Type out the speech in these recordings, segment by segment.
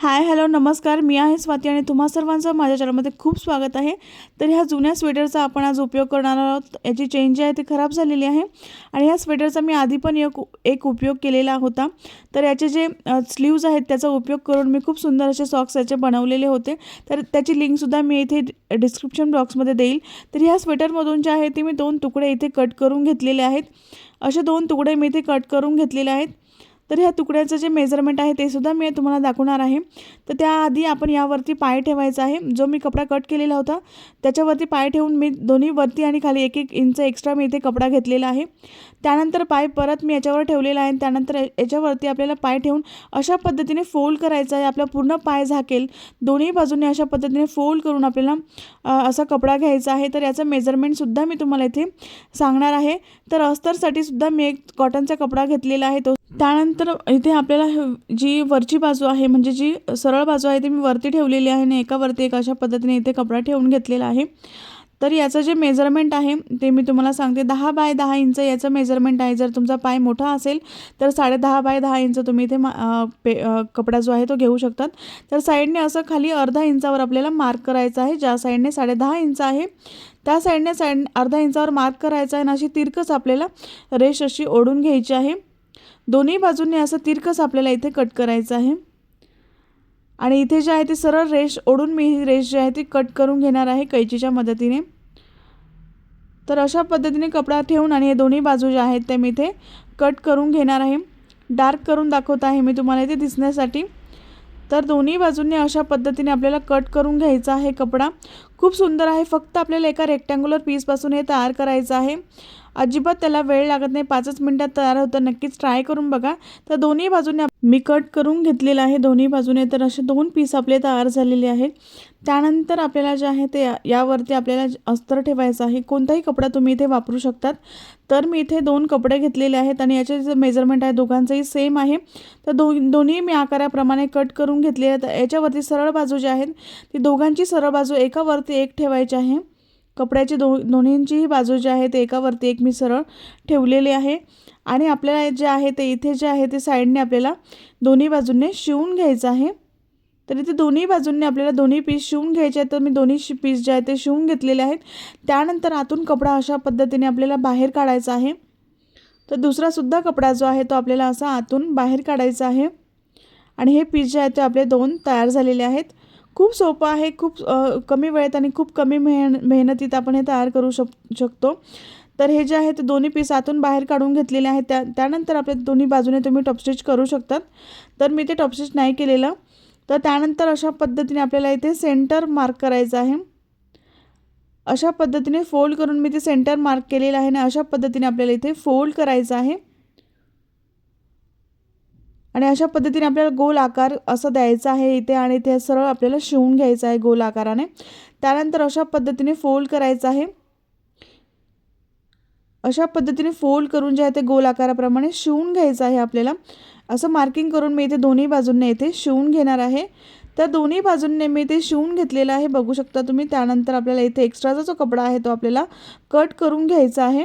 Hi hello नमस्कार. मी आहे स्वाती आणि तुम्हा सर्वांचं माझ्या चॅनलमध्ये खूप स्वागत आहे. तर ह्या जुन्या स्वेटरचा आपण आज उपयोग करणार आहोत. याची चेन जी आहे ती खराब झालेली आहे आणि ह्या स्वेटरचा मी आधी पण एक एक उपयोग केलेला होता. तर याचे जे स्लीव्ज आहेत त्याचा उपयोग करून मी खूप सुंदर असे सॉक्स याचे बनवलेले होते. तर त्याची लिंकसुद्धा मी इथे डिस्क्रिप्शन बॉक्समध्ये देईल. तर ह्या स्वेटरमधून जे आहे ते मी दोन तुकडे इथे कट करून घेतलेले आहेत. असे दोन तुकडे मी इथे कट करून घेतलेले आहेत. तर ह्या तुकड्याचं जे मेजरमेंट आहे ते सुद्धा मी तुम्हाला दाखवणार आहे. तर त्याआधी आपण यावरती पाय ठेवायचा आहे. जो मी कपडा कट केलेला होता त्याच्यावरती पाय ठेवून मी दोन्ही वरती आणि खाली एक एक इंच एक्स्ट्रा मी इथे कपडा घेतलेला आहे. त्यानंतर पाय परत मी याच्यावर ठेवलेला आहे. त्यानंतर याच्यावरती आपल्याला पाय ठेवून अशा पद्धतीने फोल्ड करायचा आहे. आपला पूर्ण पाय झाकेल. दोन्ही बाजूने अशा पद्धतीने फोल्ड करून आपल्याला असा कपडा घ्यायचा आहे. तर याचं मेजरमेंटसुद्धा मी तुम्हाला इथे सांगणार आहे. तर अस्तरसाठी सुद्धा मी एक कॉटनचा कपडा घेतलेला आहे. तो त्यानंतर इथे आपल्याला जी वरची बाजू आहे म्हणजे जी सरळ बाजू आहे ती मी वरती ठेवलेली आहे आणि एकावरती एक अशा पद्धतीने इथे कपडा ठेवून घेतलेला आहे. तर याचं जे मेजरमेंट आहे ते मी तुम्हाला सांगते. दहा बाय दहा इंच याचं मेजरमेंट आहे. जर तुमचा पाय मोठा असेल तर साडे दहा बाय दहा इंच तुम्ही इथे मा पे कपडा जो आहे तो घेऊ शकतात. तर साईडने असं खाली अर्धा इंचावर आपल्याला मार्क करायचं आहे ज्या साईडने साडे दहा इंच आहे त्या साईडने साईड अर्धा इंचावर मार्क करायचा आहे आणि अशी तिरकस आपल्याला रेश अशी ओढून घ्यायची आहे. दोन्ही बाजूंनी असं तिरकस आपल्याला इथे कट करायचं आहे. आणि इथे जे आहे ते सरळ रेश ओढून मी ही रेश जी आहे ती कट करून घेणार आहे कैचीच्या मदतीने. तर अशा पद्धतीने कपडा ठेवून आणि हे दोन्ही बाजू ज्या आहेत ते मी इथे कट करून घेणार आहे. डार्क करून दाखवत आहे मी तुम्हाला इथे दिसण्यासाठी. तर दोन्ही बाजूंनी अशा पद्धतीने आपल्याला कट करून घ्यायचा आहे कपडा. खूप सुंदर आहे. फक्त आपल्याला एका रेक्टँग्युलर पीसपासून हे तयार करायचं आहे. अजिबात त्याला वेळ लागत नाही. पाचच मिनटात तयार होतं. नक्कीच ट्राय करून बघा. तर दोन्ही बाजूने मी कट करून घेतलेलं आहे दोन्ही बाजूने तर असे दोन पीस आपले तयार झालेले आहेत. त्यानंतर आपल्याला जे आहे ते यावरती आपल्याला अस्तर ठेवायचं आहे. कोणताही कपडा तुम्ही इथे वापरू शकतात. तर मी इथे दोन कपडे घेतलेले आहेत आणि याचे जे मेजरमेंट आहे दोघांचंही सेम आहे. तर दो दोन्ही मी आकाराप्रमाणे कट करून घेतले आहेत. याच्यावरती सरळ बाजू जी आहेत ती दोघांची सरळ बाजू एकावरती एक ठेवायची आहे. कपड्याची दो दोन्हींचीही बाजू जी आहे ते एकावरती एक मी सरळ ठेवलेली आहे. आणि आपल्याला जे आहे ते इथे जे आहे ते साईडने आपल्याला दोन्ही बाजूंनी शिवून घ्यायचं आहे. तर इथे दोन्ही बाजूंनी आपल्याला दोन्ही पीस शिवून घ्यायचे आहेत तर मी दोन्ही पीस जे आहे ते शिवून घेतलेले आहेत. त्यानंतर आतून कपडा अशा पद्धतीने आपल्याला बाहेर काढायचा आहे. तर दुसरासुद्धा कपडा जो आहे तो आपल्याला असा आतून बाहेर काढायचा आहे. आणि हे पीस जे आहेत ते आपले दोन तयार झालेले आहेत. खूप सोपं आहे खूप कमी वेळेत आणि खूप कमी मेहन मेहनतीत आपण हे तयार करू शक शकतो. तर हे जे आहे ते दोन्ही पीस आतून बाहेर काढून घेतलेले आहेत. त्या त्यानंतर आपल्या दोन्ही बाजूने तुम्ही टॉपस्टिच करू शकतात. तर मी ते टॉपस्टिच नाही केलेलं. तर त्यानंतर अशा पद्धतीने आपल्याला इथे सेंटर मार्क करायचं आहे. अशा पद्धतीने फोल्ड करून मी ते सेंटर मार्क केलेलं आहे आणि अशा पद्धतीने आपल्याला इथे फोल्ड करायचं आहे. आणि अशा पद्धतीने आपल्याला गोल आकार असं द्यायचा आहे इथे आणि ते सरळ आपल्याला शिवून घ्यायचं आहे गोल आकाराने. त्यानंतर अशा पद्धतीने फोल्ड करायचं आहे. अशा पद्धतीने फोल्ड करून जे आहे ते गोल आकाराप्रमाणे शिवून घ्यायचं आहे आपल्याला. असं मार्किंग करून मी इथे दोन्ही बाजूंनी इथे शिवून घेणार आहे. तर दोन्ही बाजूंनी मी ते शिवून घेतलेलं आहे. बघू शकता तुम्ही त्यानंतर आपल्याला इथे एक्स्ट्राचा जो कपडा आहे तो आपल्याला कट करून घ्यायचा आहे.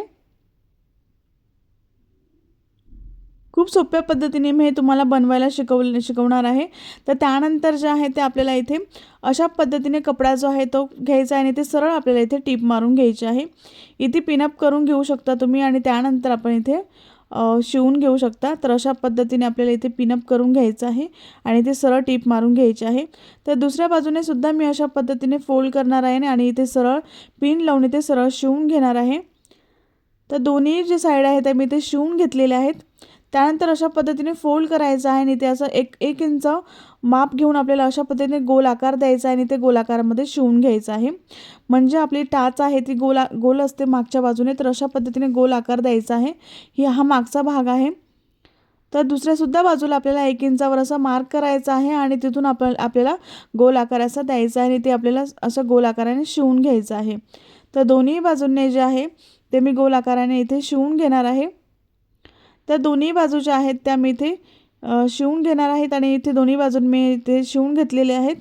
खूप सोप्या पद्धतीने मी हे तुम्हाला बनवायला शिकव शिकवणार आहे. तर त्यानंतर जे आहे ते आपल्याला इथे अशा पद्धतीने कपडा जो आहे तो घ्यायचा आहे आणि ते सरळ आपल्याला इथे टीप मारून घ्यायची आहे. इथे पिनअप करून घेऊ शकता तुम्ही आणि त्यानंतर आपण इथे शिवून घेऊ शकता. तर अशा पद्धतीने आपल्याला इथे पिनअप करून घ्यायचं आहे आणि ते सरळ टीप मारून घ्यायचे आहे. तर दुसऱ्या बाजूने सुद्धा मी अशा पद्धतीने फोल्ड करणार आहे आणि इथे सरळ पिन लावून इथे सरळ शिवून घेणार आहे. तर दोन्ही जे साईड आहे त्या मी ते शिवून घेतलेले आहेत. त्यानंतर अशा पद्धतीने फोल्ड करायचं आहे आणि ते असं एक एक इंच माप घेऊन आपल्याला अशा पद्धतीने गोल आकार द्यायचा आहे आणि ते गोल आकारामध्ये शिवून घ्यायचं आहे. म्हणजे आपली टाच आहे ती गोल गोल असते मागच्या बाजूने तर अशा पद्धतीने गोल आकार द्यायचा आहे. ही हा मागचा भाग आहे. तर दुसऱ्यासुद्धा बाजूला आपल्याला एक इंचावर असा मार्क करायचा आहे आणि तिथून आप आपल्याला गोल आकार असा द्यायचा आहे आणि ते आपल्याला असं गोल आकाराने शिवून घ्यायचं आहे. तर दोन्ही बाजूंनी जे आहे ते मी गोल आकाराने इथे शिवून घेणार आहे. त्या दोन्ही बाजू ज्या आहेत त्या मी इथे शिवून घेणार आहेत आणि इथे दोन्ही बाजून मी इथे शिवून घेतलेले आहेत.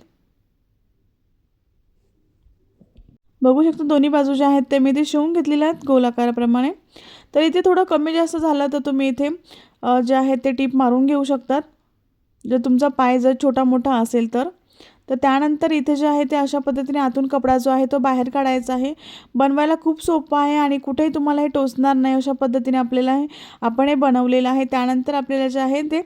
बघू शकतो दोन्ही बाजू ज्या आहेत ते मी इथे शिवून घेतलेल्या आहेत गोलाकाराप्रमाणे. तर इथे थोडं कमी जास्त झालं तर तुम्ही इथे जे आहे ते टीप मारून घेऊ शकतात. जर तुमचा पाय जर छोटा मोठा असेल तर. तर त्यानंतर इथे जे आहे ते अशा पद्धतीने आतून कपडा जो आहे तो बाहेर काढायचा आहे. बनवायला खूप सोपं आहे आणि कुठेही तुम्हाला हे टोचणार नाही अशा पद्धतीने आपल्याला हे आपण हे बनवलेलं आहे. त्यानंतर आपल्याला जे आहे ते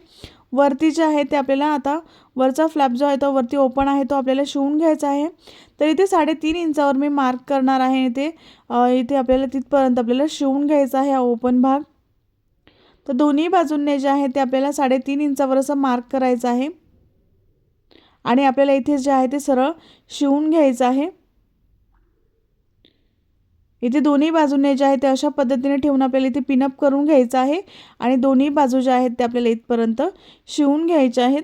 वरती जे आहे ते आपल्याला आता वरचा फ्लॅप जो आहे तो वरती ओपन आहे तो आपल्याला शिवून घ्यायचा आहे. तर इथे साडेतीन इंचावर मी मार्क करणार आहे इथे इथे आपल्याला तिथपर्यंत आपल्याला शिवून घ्यायचा आहे हा ओपन भाग. तर दोन्ही बाजूंनी जे आहे ते आपल्याला साडेतीन इंचावर असं मार्क करायचं आहे. आणि आपल्याला इथे जे आहे ते सरळ शिवून घ्यायचं आहे. इथे दोन्ही बाजूने जे आहे ते अशा पद्धतीने ठेवून आपल्याला इथे पिनअप करून घ्यायचं आहे आणि दोन्ही बाजू ज्या आहेत ते आपल्याला इथपर्यंत शिवून घ्यायचे आहेत.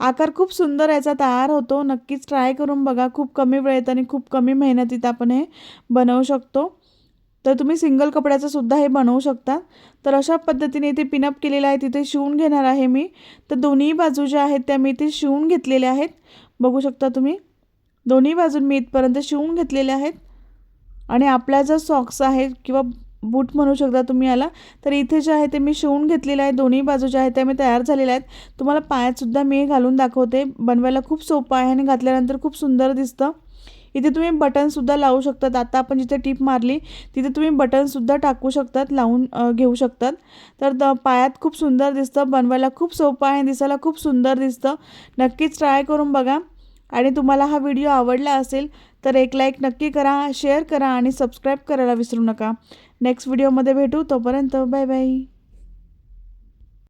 आकार खूप सुंदर याचा तयार होतो. नक्कीच ट्राय करून बघा. खूप कमी वेळेत आणि खूप कमी मेहनतीत आपण हे बनवू शकतो. तर तुम्ही सिंगल कपड्याचं सुद्धा हे बनवू शकता. तर अशा पद्धतीने इथे पिनअप केलेलं आहे तिथे शिवून घेणार आहे मी. तर दोन्ही बाजू ज्या आहेत त्या मी इथे शिवून घेतलेल्या आहेत. बघू शकता तुम्ही. दोन्ही बाजून मी इथपर्यंत शिवून घेतलेल्या आहेत. आणि आपल्या जर सॉक्स आहेत किंवा बूट म्हणू शकता तुम्ही याला तर इथे जे आहे ते मी शिवून घेतलेलं आहे. दोन्ही बाजू ज्या आहेत त्या मी तयार झालेल्या आहेत. तुम्हाला पायातसुद्धा मी हे घालून दाखवते. बनवायला खूप सोपं आहे आणि घातल्यानंतर खूप सुंदर दिसतं. इथे तुम्ही बटनसुद्धा लावू शकतात. आता आपण जिथे टीप मारली तिथे तुम्ही बटनसुद्धा टाकू शकतात लावून घेऊ शकतात. तर द पायात खूप सुंदर दिसतं बनवायला खूप सोपं आहे दिसायला खूप सुंदर दिसतं. नक्कीच ट्राय करून बघा. आणि तुम्हाला हा व्हिडिओ आवडला असेल तर एक लाईक नक्की करा शेअर करा आणि सबस्क्राईब करायला विसरू नका. नेक्स्ट व्हिडिओमध्ये भेटू तोपर्यंत बाय बाय